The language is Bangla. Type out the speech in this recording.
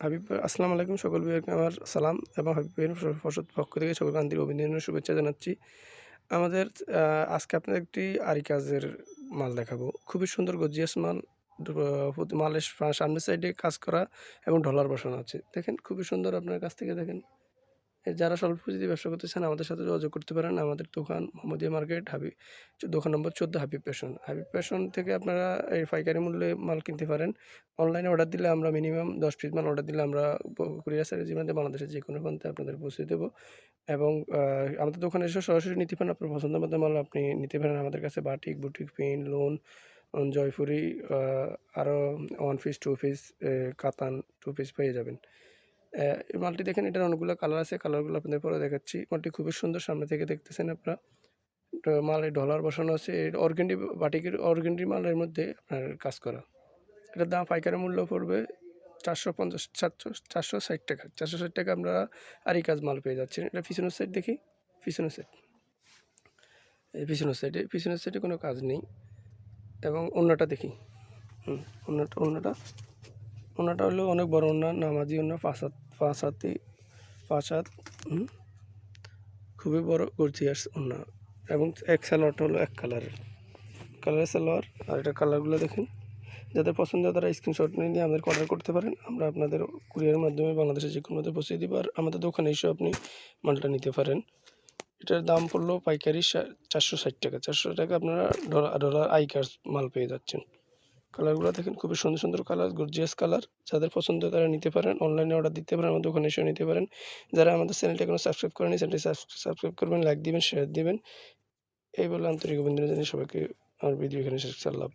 হাবিব আসসালাম আলাইকুম সকল ভাইকে আমার সালাম এবং হাবিব ফসদ পক্ষ থেকে সকল আন্তরিক অভিনন্দন শুভেচ্ছা জানাচ্ছি। আমাদের আজকে আপনাদের একটি আরি কাজের মাল দেখাবো। খুবই সুন্দর গজিয়াস মাল মালের সামনের সাইডে কাজ করা এবং ডলার বসানো আছে। দেখেন, খুবই সুন্দর আপনার কাছ থেকে দেখেন। যারা স্বল্প পুঁজিতে ব্যবসা করতে চান আমাদের সাথে যোগাযোগ করতে পারেন। আমাদের দোকান মোহাম্মদিয়া মার্কেট, হাবি দোকান নম্বর চোদ্দ, হাবি পেশন হাবি পেশন থেকে আপনারা এই পাইকারি মূল্যে মাল কিনতে পারেন। অনলাইনে অর্ডার দিলে আমরা মিনিমাম দশ পিস মাল অর্ডার দিলে আমরা কুরিয়ার সার্ভিস মধ্যে বাংলাদেশের যে কোনো প্রান্তে আপনাদের পৌঁছে দেবো। এবং আমাদের দোকানে এসে সরাসরি নিতে পারেন। আপনার পছন্দের মতো মাল আপনি নিতে পারেন। আমাদের কাছে বাটিক, বুটিক পেন লোন জয়পুরি আরও ওয়ান পিস টু পিস কাতান টু পিস পেয়ে যাবেন। এই মালটি দেখেন, এটার অনেকগুলো কালার আছে। কালারগুলো আপনাদের পরে দেখাচ্ছি। মালটি খুবই সুন্দর সামনে থেকে দেখতেছেন আপনারা। মালে ডলার বসানো আছে। অর্গেন্ডি বাটিকের অর্গেন্ডি মালের মধ্যে আপনার কাজ করা। এটার দাম পাইকারি মূল্য পড়বে চারশো পঞ্চাশ চারশো চারশো ষাট টাকা। চারশো ষাট টাকা আমরা আরই কাজ মাল পেয়ে যাচ্ছি। এটা পিছনের সাইড দেখি। পিছনের সাইড এই পিছনের সাইডে পিছনের সাইডে কোনো কাজ নেই। এবং অন্যটা দেখি। হুম, অন্যটা অন্যটা। অন্যটা হলো অনেক বড় অন্য নামাজি অন্য পাঁচ হাত পাঁচ হাতে পাঁচ হাত খুবই বড় গর্জিয়াস অন্য এবং এক সালোয়ারটা হলো এক কালারের। কালারের সালোয়ার আর এটা কালারগুলো দেখেন। যাদের পছন্দ তারা স্ক্রিনশট নিয়ে নিয়ে আমাদেরকে অর্ডার করতে পারেন। আমরা আপনাদের কুরিয়ারের মাধ্যমে বাংলাদেশের যে কোনো পৌঁছে দিব। আর আমাদের দোকানে এসেও আপনি মালটা নিতে পারেন। এটার দাম পড়ল পাইকারি চারশো ষাট টাকা। চারশো টাকা আপনারা ডলার ডলার, আই কার্ড মাল পেয়ে যাচ্ছেন। কালারগুলো দেখেন, খুবই সুন্দর সুন্দর কালার গর্জিয়াস কালার। যাদের পছন্দ তারা নিতে পারেন অনলাইনে অর্ডার দিতে পারেন, আমাদের ওখানে এসে নিতে পারেন। যারা আমাদের চ্যানেলটা এখনও সাবস্ক্রাইব করেনি চ্যানেলটি সাবস্ক্রাইব করবেন লাইক দিবেন শেয়ার দিবেন। এই বলে আন্তরিক অভিনন্দন জানিয়ে সবাইকে আমার ভিডিও এখানে শেষ করলাম